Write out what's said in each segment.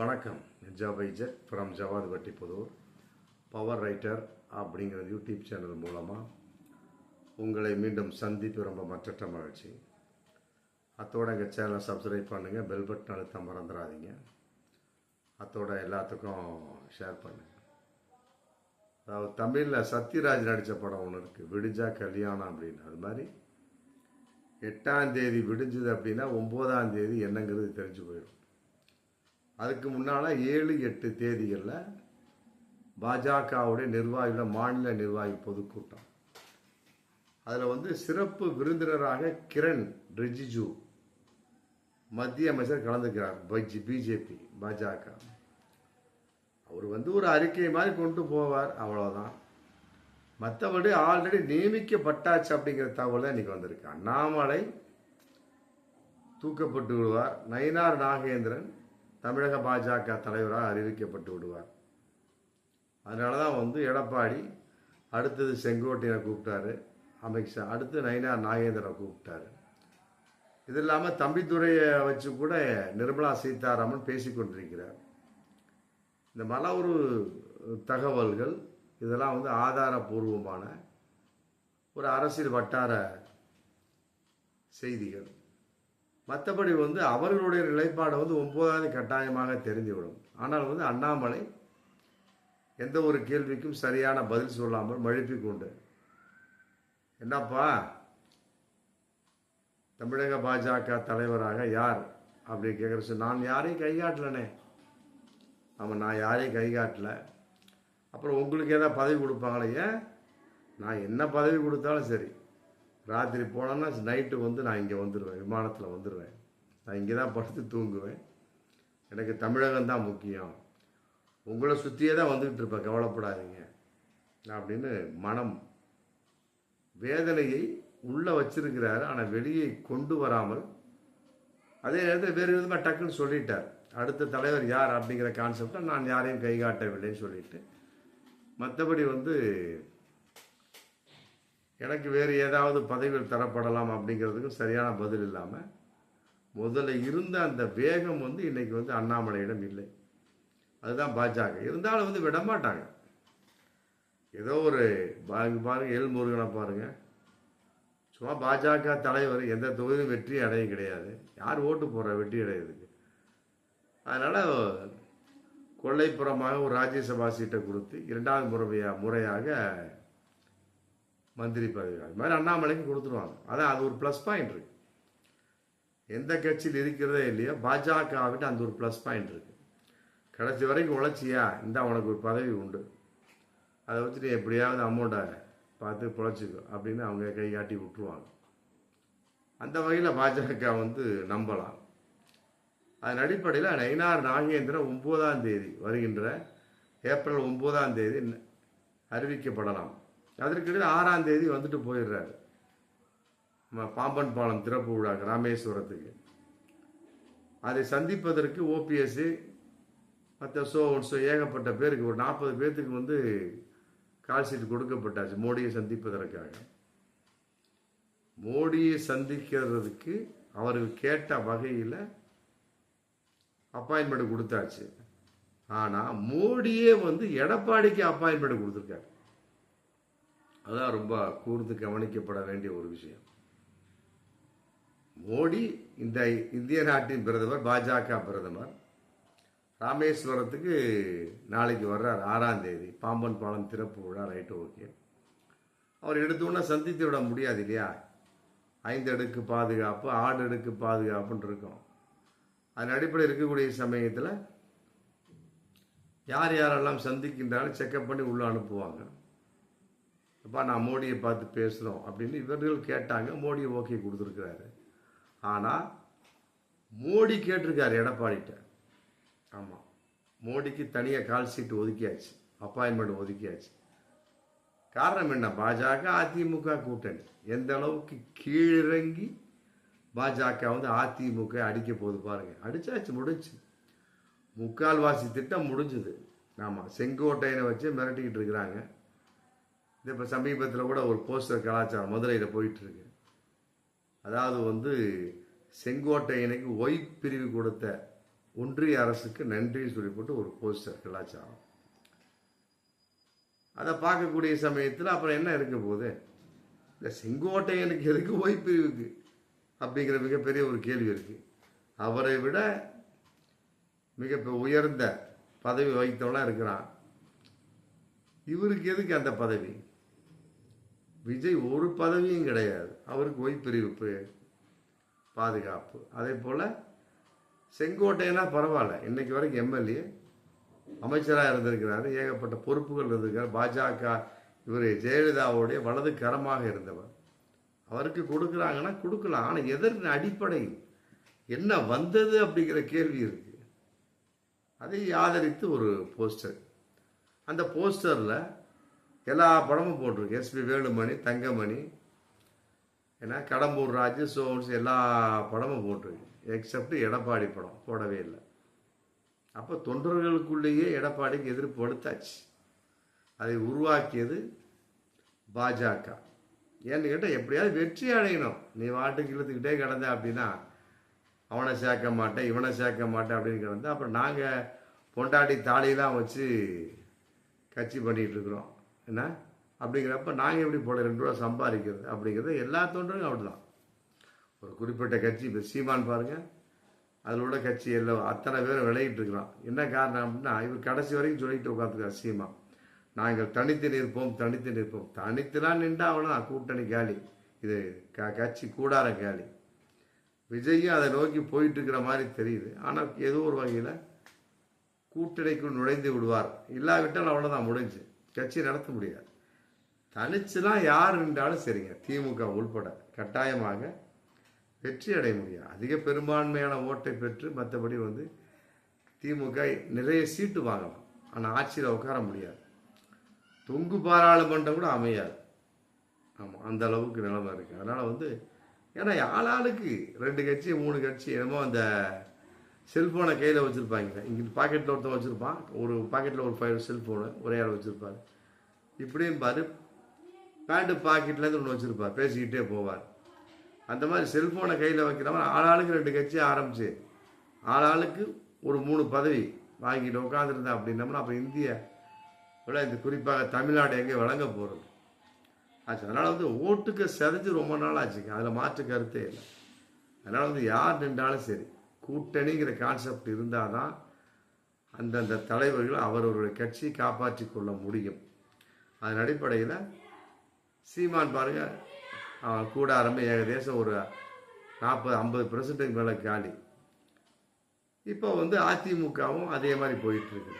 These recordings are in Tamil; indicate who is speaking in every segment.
Speaker 1: வணக்கம். ஜவைஜர் from Jawad Vattipudur. Power writer அப்படிங்கிற யூடியூப் சேனல் மூலமாக உங்களை மீண்டும் சந்திப்பு ரொம்ப மற்றற்ற மகிழ்ச்சி. அத்தோட எங்கள் சேனலை சப்ஸ்கிரைப் பண்ணுங்கள் பெல் பட்டன் அழுத்த மறந்துடாதீங்க. அத்தோட எல்லாத்துக்கும் ஷேர் பண்ணுங்கள் அதாவது தமிழில் சத்யராஜ் நடித்த படம் ஒன்று இருக்குது விடிஞ்சா கல்யாணம் அப்படின்னு. அது மாதிரி எட்டாம் தேதி விடிஞ்சது அப்படின்னா ஒம்போதாம் தேதி என்னங்கிறது தெரிஞ்சு போயிடும். அதுக்கு முன்னால் ஏழு எட்டு தேதிகளில் பாஜகவுடைய நிர்வாகிகள் மாநில நிர்வாகி பொதுக்கூட்டம். அதில் வந்து சிறப்பு விருந்தினராக கிரண் ரிஜிஜு மத்திய அமைச்சர் கலந்துக்கிறார். பஜ் பிஜேபி பாஜக. அவர் வந்து ஒரு அறிக்கை மாதிரி கொண்டு போவார் அவ்வளோதான் மற்றபடி ஆல்ரெடி நியமிக்கப்பட்டாச்சு அப்படிங்கிற தகவல் இன்னைக்கு வந்திருக்கு. அண்ணாமலை தூக்கப்பட்டு விடுவார். நயினார் நாகேந்திரன் தமிழக பாஜக தலைவராக அறிவிக்கப்பட்டு விடுவார். அதனால தான் வந்து எடப்பாடி அடுத்தது செங்கோட்டையனை கூப்பிட்டாரு. அமித்ஷா அடுத்து நயினார் நாகேந்திரனை கூப்பிட்டாரு. இது இல்லாமல் தம்பித்துறையை வச்சு கூட நிர்மலா சீதாராமன் பேசிக்கொண்டிருக்கிறார் இந்த மல ஒரு தகவல்கள் இதெல்லாம் வந்து ஆதாரபூர்வமான ஒரு அரசியல் வட்டார செய்திகள். மற்றபடி வந்து அவர்களுடைய நிலைப்பாடு வந்து ஒன்பதாவது கட்டாயமாக தெரிந்துவிடும். ஆனால் வந்து அண்ணாமலை எந்த ஒரு கேள்விக்கும் சரியான பதில் சொல்லாமல் மழுப்பி கொண்டு என்னப்பா தமிழக பாஜக தலைவராக யார்? அப்படி கேட்குற நான் யாரையும் கைகாட்டலனே ஆமாம் நான் யாரையும் கைகாட்டல. அப்புறம் உங்களுக்கு ஏதாவது பதவி கொடுப்பாங்களே? ஏன்? நான் என்ன பதவி கொடுத்தாலும் சரி. ராத்திரி போனேன்னா நைட்டு வந்து நான் இங்கே வந்துடுவேன் விமானத்தில் வந்துடுவேன் நான் இங்கே தான் படுத்து தூங்குவேன். எனக்கு தமிழகம் தான் முக்கியம். உங்களை சுற்றியே தான் வந்துக்கிட்டு இருப்பேன் கவலைப்படாதீங்க. அப்படின்னு மனம் வேதனையை உள்ளே வச்சிருக்கிறாரு ஆனால் வெளியே கொண்டு வராமல். அதே நேரத்தில் வேறு விதமாக டக்குன்னு சொல்லிட்டார். அடுத்த தலைவர் யார் அப்படிங்கிற கான்செப்டை நான் யாரையும் கை காட்டவில்லைன்னு சொல்லிட்டு. மற்றபடி வந்து எனக்கு வேறு ஏதாவது பதவிகள் தரப்படலாம் அப்படிங்கிறதுக்கும் சரியான பதில் இல்லாமல் முதல்ல இருந்த அந்த வேகம் வந்து இன்னைக்கு வந்து அண்ணாமலையிடம் இல்லை. அதுதான் பாஜக. இருந்தாலும் வந்து விடமாட்டாங்க. ஏதோ ஒரு பாருங்க பாருங்க எல் முருகனை பாருங்க. சும்மா பாஜக தலைவர் எந்த தொகுதியும் வெற்றி அடைய கிடையாது. யார் ஓட்டு போடுற வெற்றி அடையிறதுக்கு? அதனால் கொள்ளைப்புறமாக ஒரு ராஜ்யசபா சீட்டை கொடுத்து இரண்டாவது முறையாக முறையாக மந்திரி பதவி அது மாதிரி அண்ணாமலைக்கு கொடுத்துருவாங்க. அதான் அது ஒரு ப்ளஸ் பாயிண்ட் இருக்கு. எந்த கட்சியில் இருக்கிறதே இல்லையோ பாஜகவிட்டு அந்த ஒரு ப்ளஸ் பாயிண்ட் இருக்கு. கடைசி வரைக்கும் உழைச்சியா? இந்த உனக்கு ஒரு பதவி உண்டு. அதை வச்சுட்டு எப்படியாவது அமௌண்ட்டை பார்த்து பிழைச்சிக்கோ அப்படின்னு அவங்க கை காட்டி விட்டுருவாங்க. அந்த வகையில் பாஜக வந்து நம்பலாம். அதன் அடிப்படையில் நயினார் நாகேந்திரன் ஒம்போதாம் தேதி வருகின்ற ஏப்ரல் ஒம்போதாம் தேதி அறிவிக்கப்படலாம். அதற்கிடையில் ஆறாம் தேதி வந்துட்டு போயிடுறாரு. பாம்பன் பாலம் திறப்பு விழா ராமேஸ்வரத்துக்கு. அதை சந்திப்பதற்கு ஓபிஎஸ்சி மற்ற சோ ஸோ ஏகப்பட்ட பேருக்கு ஒரு நாற்பது பேர்த்துக்கு வந்து கால் சீட்டு கொடுக்கப்பட்டாச்சு மோடியை சந்திப்பதற்காக. மோடியை சந்திக்கிறதுக்கு அவர்கள் கேட்ட வகையில் அப்பாயின்மெண்ட் கொடுத்தாச்சு. ஆனால் மோடியே வந்து எடப்பாடிக்கு அப்பாயின்மெண்ட் கொடுத்துருக்காரு. அதான் ரொம்ப கூர்ந்து கவனிக்கப்பட வேண்டிய ஒரு விஷயம். மோடி இந்த இந்திய நாட்டின் பிரதமர் பாஜக பிரதமர் ராமேஸ்வரத்துக்கு நாளைக்கு வர்றார் ஆறாம் தேதி. பாம்பன் பாலம் திறப்பு விழா ரைட்டு ஓகே அவர் எடுத்தோன்னே சந்தித்து விட முடியாது இல்லையா? ஐந்து அடுக்கு பாதுகாப்பு ஆறு அடுக்கு பாதுகாப்புன்னு இருக்கும். அதன் அடிப்படையில் இருக்கக்கூடிய சமயத்தில் யார் யாரெல்லாம் சந்திக்கின்றாலும் செக்கப் பண்ணி உள்ளே அனுப்புவாங்க. அப்பா நான் மோடியை பார்த்து பேசுகிறோம் அப்படின்னு இவர்கள் கேட்டாங்க. மோடி ஓகே கொடுத்துருக்குறாரு. ஆனால் மோடி கேட்டிருக்காரு எடப்பாடிட்ட ஆமாம் மோடிக்கு தனியாக கால் சீட்டு ஒதுக்கியாச்சு. அப்பாயின்மெண்ட் ஒதுக்கியாச்சு. காரணம் என்ன? பாஜக அதிமுக கூட்டணி. எந்த அளவுக்கு கீழிறங்கி பாஜக வந்து அதிமுக அடிக்க போகுது பாருங்கள் அடித்தாச்சு முடிஞ்சு முக்கால்வாசி திட்டம் முடிஞ்சுது. ஆமாம் செங்கோட்டையனை வச்சு மிரட்டிக்கிட்டு இருக்கிறாங்க. இது இப்போ சமீபத்தில் கூட ஒரு போஸ்டர் கலாச்சாரம் மதுரையில் போயிட்டுருக்கு. அதாவது வந்து செங்கோட்டையனுக்கு ஒய் பிரிவு கொடுத்த ஒன்றிய அரசுக்கு நன்றின்னு சொல்லி போட்டு ஒரு போஸ்டர் கலாச்சாரம். அதை பார்க்கக்கூடிய சமயத்தில் அப்புறம் என்ன இருக்க போகுது? இந்த செங்கோட்டையனுக்கு எதுக்கு ஒய் பிரிவுக்கு? அப்படிங்கிற மிகப்பெரிய ஒரு கேள்வி இருக்குது அவரை விட மிக உயர்ந்த பதவி வகித்தவனாக இருக்கிறான். இவருக்கு எதுக்கு அந்த பதவி? விஜய் ஒரு பதவியும் கிடையாது. அவருக்கு ஓய்ப்பிரிவு பாதுகாப்பு. அதே போல் செங்கோட்டையனா பரவாயில்ல. இன்றைக்கு வரைக்கும் எம்எல்ஏ அமைச்சராக இருந்திருக்கிறாரு. ஏகப்பட்ட பொறுப்புகள் இருந்திருக்கார் பாஜக இவர் ஜெயலலிதாவுடைய வலது கரமாக இருந்தவர். அவருக்கு கொடுக்குறாங்கன்னா கொடுக்கலாம். ஆனால் எதற்கு அடிப்படையில் என்ன வந்தது அப்படிங்கிற கேள்வி இருக்குது அதை ஆதரித்து ஒரு போஸ்டர். அந்த போஸ்டரில் எல்லா படமும் போட்டிருக்கு. எஸ்பி வேலுமணி தங்கமணி ஏன்னா கடம்பூர் ராஜு சோன்ஸ் எல்லா படமும் போட்டிருக்கு. எக்ஸப்ட் எடப்பாடி படம் போடவே இல்லை. அப்போ தொண்டர்களுக்குள்ளேயே எடப்பாடிக்கு எதிர்ப்பு எடுத்தாச்சு அதை உருவாக்கியது பாஜக. ஏன்னு கேட்டால் எப்படியாவது வெற்றி அடையணும். நீ வாட்டுக்கு இழுத்துக்கிட்டே கிடந்த அப்படின்னா அவனை சேர்க்க மாட்டேன் இவனை சேர்க்க மாட்டேன் அப்படின்னு கிடந்தேன் அப்புறம் நாங்கள் பொண்டாட்டி தாலியெல்லாம் வச்சு கட்சி பண்ணிகிட்டு இருக்கிறோம். என்ன? அப்படிங்கிறப்ப நாங்கள் எப்படி போல ரெண்டு ரூபா சம்பாதிக்கிறது? அப்படிங்கிறது எல்லா தொண்டரும் அப்படிதான். ஒரு குறிப்பிட்ட கட்சி இப்போ சீமான் பாருங்கள் அதில் உள்ள கட்சி எல்லாம் அத்தனை பேரும் விளையிட்டு இருக்கிறான். என்ன காரணம் அப்படின்னா இவர் கடைசி வரைக்கும் சொல்லிட்டு உட்காந்துருக்கார் சீமா. நாங்கள் தனித்து நிற்போம் தனித்து நிற்போம். தனித்துலாம் நின்றா அவ்வளோ கூட்டணி காலி. இது க கட்சி கூடார காலி. விஜயும் அதை நோக்கி போயிட்டு இருக்கிற மாதிரி தெரியுது. ஆனால் ஏதோ ஒரு வகையில் கூட்டணிக்குள் நுழைந்து விடுவார். இல்லாவிட்டால் அவ்வளோதான் முடிஞ்சு. கட்சி நடத்த முடியாது. தனிச்சுலாம் யார் நின்றாலும் சரிங்க. திமுக உள்பட கட்டாயமாக வெற்றி அடைய முடியாது. அதிக பெரும்பான்மையான ஓட்டை பெற்று மற்றபடி வந்து திமுக நிறைய சீட்டு வாங்கலாம். ஆனால் ஆட்சியில் உட்கார முடியாது. தொங்கு பாராளுமன்றம் கூட அமையாது. ஆமாம் அந்த அளவுக்கு நிலைமை இருக்குது அதனால் வந்து ஏன்னா ஆளாளுக்கு ரெண்டு கட்சி மூணு கட்சி என்னமோ அந்த செல்ஃபோனை கையில் வச்சுருப்பாங்க. இங்கே பாக்கெட்டில் ஒருத்தன் வச்சுருப்பான். ஒரு பாக்கெட்டில் ஒரு ஃபைவ் செல்ஃபோனு ஒரே ஆள் வச்சுருப்பாரு. இப்படியும் பாரு பேண்ட்டு பாக்கெட்லேருந்து ஒன்று வச்சுருப்பார். பேசிக்கிட்டே போவார். அந்த மாதிரி செல்ஃபோனை கையில் வைக்கிறவன் ஆளாளுக்கு ரெண்டு கட்சி ஆரம்பிச்சு ஆளாளுக்கு ஒரு மூணு பதவி வாங்கிட்டு உட்காந்துருந்தா அப்படின்னம்னா அப்போ இந்திய விட இந்த குறிப்பாக தமிழ்நாடு எங்கே வழங்க போகிறது ஆச்சு. அதனால் வந்து ஓட்டுக்கு செதைஞ்சு ரொம்ப நாள் ஆச்சுங்க. அதில் மாற்று கருத்தே இல்லை. அதனால் வந்து யார் நின்றாலும் சரி கூட்டணிங்கிற கான்செப்ட் இருந்தால் தான் அந்தந்த தலைவர்கள் அவரவருடைய கட்சியை காப்பாற்றி கொள்ள முடியும். அதன் அடிப்படையில் சீமான் பாருங்க அவன் கூட ஆரம்பி ஏகதேசம் ஒரு நாற்பது ஐம்பது பெர்சன்ட்டுக்கு மேலே காலி. இப்போ வந்து அதிமுகவும் அதே மாதிரி போயிட்டுருக்கு.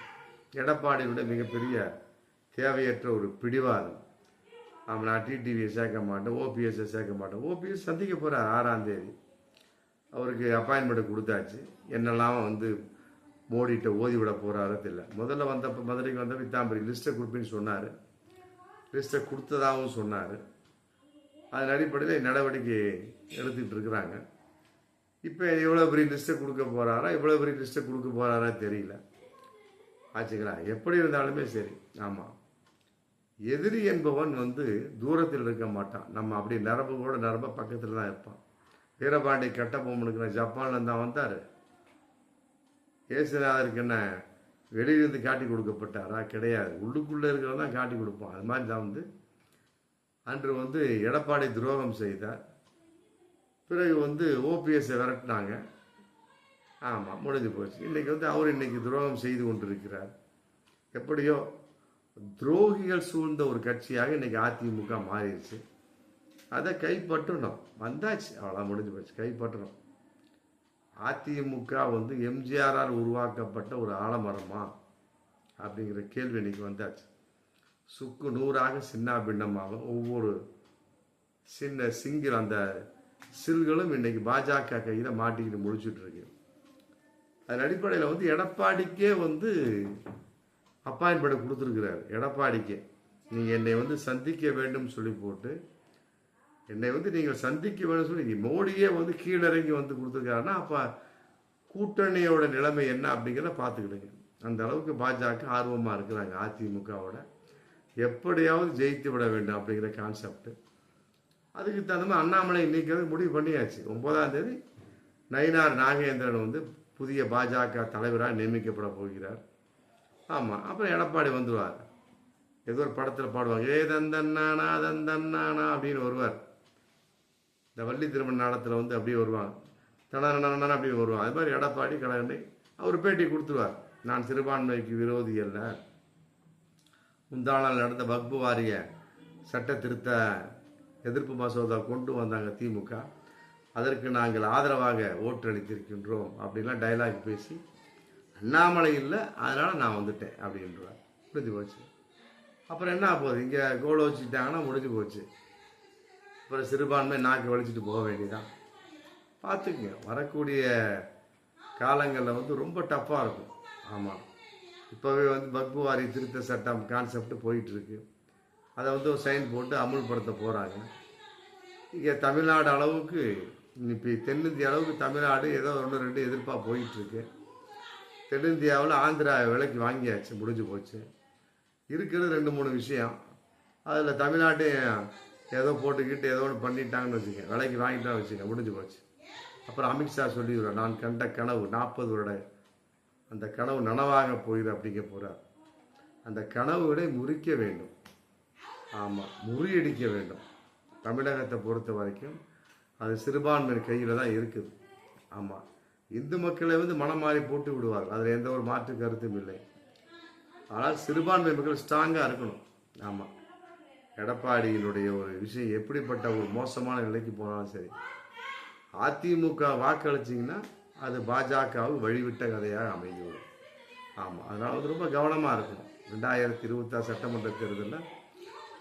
Speaker 1: எடப்பாடியோட மிகப்பெரிய தேவையற்ற ஒரு பிடிவாதம். அவன் நான் டிடிவியை சேர்க்க மாட்டேன் ஓபிஎஸ்ஸை சேர்க்க மாட்டேன். ஓபிஎஸ் சந்திக்க போகிறார் ஆறாம் தேதி. அவருக்கு அப்பாயின்மெண்ட் கொடுத்தாச்சு. என்னெல்லாம் வந்து மோடிட்ட ஓதி விட போகிறாரோ தெரியல. முதல்ல வந்தப்போ மதுரைக்கு வந்தப்போ இத்தாம்பரி லிஸ்ட்டை கொடுப்பேன்னு சொன்னார். லிஸ்ட்டை கொடுத்ததாகவும் சொன்னார். அதன் அடிப்படையில் நடவடிக்கை எடுத்துக்கிட்டு இருக்கிறாங்க. இப்போ எவ்வளோ பெரிய லிஸ்ட்டை கொடுக்க போகிறாரா இவ்வளோ பெரிய லிஸ்ட்டை கொடுக்க போகிறாரா தெரியல. ஆச்சுங்களா? எப்படி இருந்தாலுமே சரி. ஆமாம் எதிரி என்பவன் வந்து தூரத்தில் இருக்க மாட்டான். நம்ம அப்படி நரம்பு கூட நரம்ப பக்கத்தில் தான் இருப்பான். வீரபாண்டி கட்டபொம்மனுக்கு நான் ஜப்பான்ல தான் வந்தார். ஏசுநாதருக்கு என்ன வெளியிலிருந்து காட்டி கொடுக்கப்பட்டாரா? கிடையாது. உள்ளுக்குள்ளே இருக்கிறவன் தான் காட்டி கொடுப்போம் அது மாதிரி தான் வந்து அன்று வந்து எடப்பாடி துரோகம் செய்தார். பிறகு வந்து ஓபிஎஸ்ஸை விரட்டினாங்க. ஆமாம் முடிஞ்சு போச்சு. இன்றைக்கி வந்து அவர் இன்றைக்கி துரோகம் செய்து கொண்டிருக்கிறார். எப்படியோ துரோகிகள் சூழ்ந்த ஒரு கட்சியாக இன்றைக்கி அதிமுக மாறிடுச்சு. அதை கைப்பற்றணும். வந்தாச்சு. அவ்வளோ முடிஞ்சு போச்சு. கைப்பற்றணும். அதிமுக வந்து எம்ஜிஆரால் உருவாக்கப்பட்ட ஒரு ஆலமரமா அப்படிங்கிற கேள்வி இன்னைக்கு வந்தாச்சு. சுக்கு நூறாக சின்ன பின்னமாக ஒவ்வொரு சின்ன சிங்கிள் அந்த சில்களும் இன்னைக்கு பாஜக கையில் மாட்டிக்கிட்டு முடிச்சுட்டு இருக்கு அதன் அடிப்படையில் வந்து எடப்பாடிக்கே வந்து அப்பாயின்மெண்ட் கொடுத்துருக்கிறார். எடப்பாடிக்கே. நீங்கள் என்னை வந்து சந்திக்க வேண்டும் சொல்லி போட்டு என்னை வந்து நீங்கள் சந்திக்க வேணும் சொல்லி மோடியே வந்து கீழிறங்கி வந்து கொடுத்துருக்காருன்னா அப்போ கூட்டணியோட நிலைமை என்ன அப்படிங்கிறத பார்த்துக்கிடுங்க. அந்த அளவுக்கு பாஜக ஆர்வமாக இருக்கிறாங்க அதிமுகவோட. எப்படியாவது ஜெயித்து விட வேண்டும் அப்படிங்கிற கான்செப்ட்டு அதுக்கு தகுந்த மாதிரி அண்ணாமலை நீக்கிறது முடிவு பண்ணியாச்சு. ஒன்பதாம் தேதி நயினார் நாகேந்திரன் வந்து புதிய பாஜக தலைவராக நியமிக்கப்பட போகிறார். ஆமாம் அப்புறம் எடப்பாடி வந்துடுவார் ஏதோ ஒரு படத்தில் பாடுவாங்க ஏ தந்தன்னானா தந்தன்னானா அப்படின்னு வருவார். இந்த வள்ளி திருமண நாடத்தில் வந்து அப்படியே வருவாங்க. தனநன அப்படியே வருவாங்க. அது மாதிரி எடப்பாடி கடகண்டி அவர் பேட்டி கொடுத்துருவார். நான் சிறுபான்மைக்கு விரோதி அல்ல. முந்தானால் நடந்த வக்பு வாரிய சட்ட திருத்த எதிர்ப்பு மசோதா கொண்டு வந்தாங்க திமுக. அதற்கு நாங்கள் ஆதரவாக ஓட்டளித்திருக்கின்றோம் அப்படின்லாம் டைலாக் பேசி அண்ணாமலை இல்லை அதனால் நான் வந்துட்டேன் அப்படின்றார். முடிஞ்சு போச்சு. அப்புறம் என்ன போகுது? இங்கே கோலை வச்சுட்டாங்கன்னா முடிஞ்சு போச்சு. அப்புறம் சிறுபான்மை நாக்கு வலிச்சுட்டு போக வேண்டியதான் பார்த்துக்குங்க வரக்கூடிய காலங்களில் வந்து ரொம்ப டஃப்பாக இருக்கும். ஆமாம் இப்போவே வந்து பக்புவாரி திருத்த சட்டம் கான்செப்ட் போயிட்டுருக்கு. அதை வந்து ஒரு சைன் போட்டு அமுல்படுத்த போகிறாங்க இங்கே தமிழ்நாடு அளவுக்கு இப்போ தென்னிந்திய அளவுக்கு தமிழ்நாடு ஏதோ ஒன்று ரெண்டு எதிர்ப்பாக போயிட்டுருக்கு. தென்னிந்தியாவில் ஆந்திரா விலைக்கு வாங்கியாச்சு முடிஞ்சு போச்சு. இருக்கிறது ரெண்டு மூணு விஷயம். அதில் தமிழ்நாட்டையும் ஏதோ போட்டுக்கிட்டு ஏதோ ஒன்று பண்ணிட்டாங்கன்னு வச்சுக்க விலைக்கு வாங்கிட்டா வச்சுக்க முடிஞ்சு போச்சு. அப்புறம் அமித்ஷா சொல்லிடுறார் நான் கண்ட கனவு நாற்பது வருட அந்த கனவு நனவாக போயிடு அப்படிங்க போகிறார் அந்த கனவுகளை முறிக்க வேண்டும். ஆமாம் முறியடிக்க வேண்டும். தமிழகத்தை பொறுத்த வரைக்கும் அது சிறுபான்மையின் கையில் தான் இருக்குது. ஆமாம் இந்து மக்களை வந்து மனம் மாறி போட்டு விடுவார்கள். அதில் எந்த ஒரு மாற்று கருத்தும் இல்லை. ஆனால் சிறுபான்மை மக்கள் ஸ்ட்ராங்காக இருக்கணும். ஆமாம் எடப்பாடியினுடைய ஒரு விஷயம் எப்படிப்பட்ட ஒரு மோசமான நிலைக்கு போனாலும் சரி அதிமுக வாக்களிச்சிங்கன்னா அது பாஜகவுக்கு வழிவிட்ட கதையாக அமைந்துவிடும் ஆமாம் அதனால் வந்து ரொம்ப கவனமாக இருக்கணும். ரெண்டாயிரத்தி இருபத்தாறு சட்டமன்ற தேர்தலில்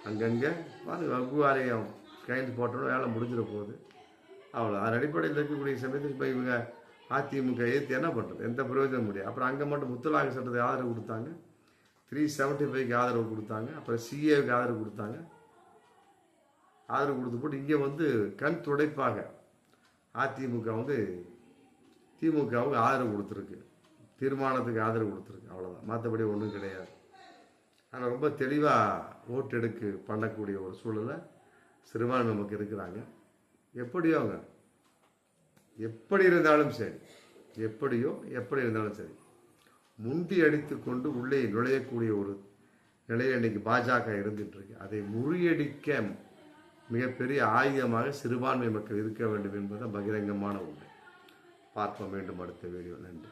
Speaker 1: அங்கங்கே பாருங்க வகுவாரியம் வாரியம் கையெழுத்து வேலை முடிஞ்சிட போகுது. அவ்வளோ அதன் அடிப்படையில் இருக்கக்கூடிய சமயத்தில் இப்போ இவங்க அதிமுக ஏற்று என்ன பண்ணுறது எந்த பிரயோஜனம் முடியாது அப்புறம் அங்கே மட்டும் முத்தலாக சட்டத்தை ஆதரவு கொடுத்தாங்க. த்ரீ செவன்ட்டி ஃபைவ்க்கு ஆதரவு கொடுத்தாங்க. அப்புறம் சிஏவுக்கு ஆதரவு கொடுத்தாங்க. ஆதரவு கொடுத்து போட்டு இங்கே வந்து கண் துடைப்பாக அதிமுக வந்து திமுகவுக்கு ஆதரவு கொடுத்துருக்கு. தீர்மானத்துக்கு ஆதரவு கொடுத்துருக்கு. அவ்வளோதான் மற்றபடி ஒன்றும் கிடையாது. ஆனால் ரொம்ப தெளிவாக ஓட்டெடுக்கு பண்ணக்கூடிய ஒரு சூழலை சிறுபான்மை நமக்கு இருக்கிறாங்க. எப்படியோ அவங்க. எப்படி இருந்தாலும் சரி. எப்படியோ எப்படி இருந்தாலும் சரி. முண்டி அடித்து கொண்டு உள்ளே நுழையக்கூடிய ஒரு நிலையில் இன்னைக்கு பாஜக இருந்துட்டு இருக்கு அதை முறியடிக்க மிகப்பெரிய ஆயுதமாக சிறுபான்மை மக்கள் இருக்க வேண்டும் என்பது பகிரங்கமான உண்மை பார்ப்போம். மீண்டும் அடுத்த வீடியோ நன்றி.